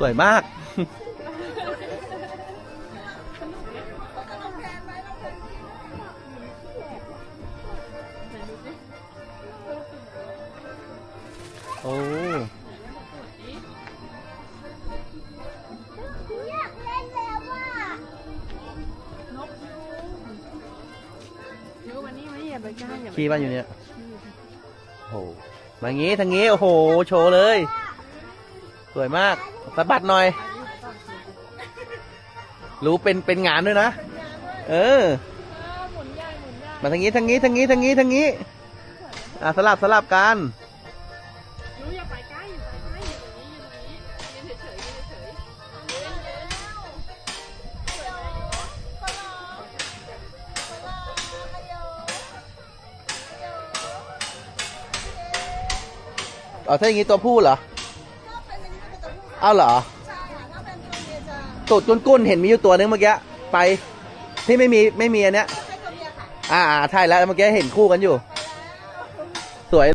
สวยมาก โอ้อยากเล่นแล้วว่ะยูวันนี้ไม่อย่าไปใกล้อย่าไปขี้บ้านอยู่เนี่ยโอ้โหมางี้ทางงี้ โอ้โห โชว์เลย สวยมากสะบัดหน่อย รู้เป็นเป็นงานด้วยนะ เออหมุนใหญ่หมุนใหญ่มาทางนี้ทางนี้ทางนี้ทางนี้ทางนี้ อะสลับสลับกันยูอย่าไปใกล้อย่าไปใกล้อยู่ตรงนี้อยู่ตรงนี้ยืนเฉยๆยืนเฉยเอาถ้าอย่างนี้ตัวผู้เหรอ เอาเหรอใช่ค่ะถ้าเป็นตัวเมียจะตูดก้นๆเห็นมีอยู่ตัวนึงเมื่อกี้ไปที่ไม่มีไม่มีอันเนี้ยเป็นตัวเมียค่ะอ่าอ่าใช่แล้วเมื่อกี้เห็นคู่กันอยู่ไปแล้วสวย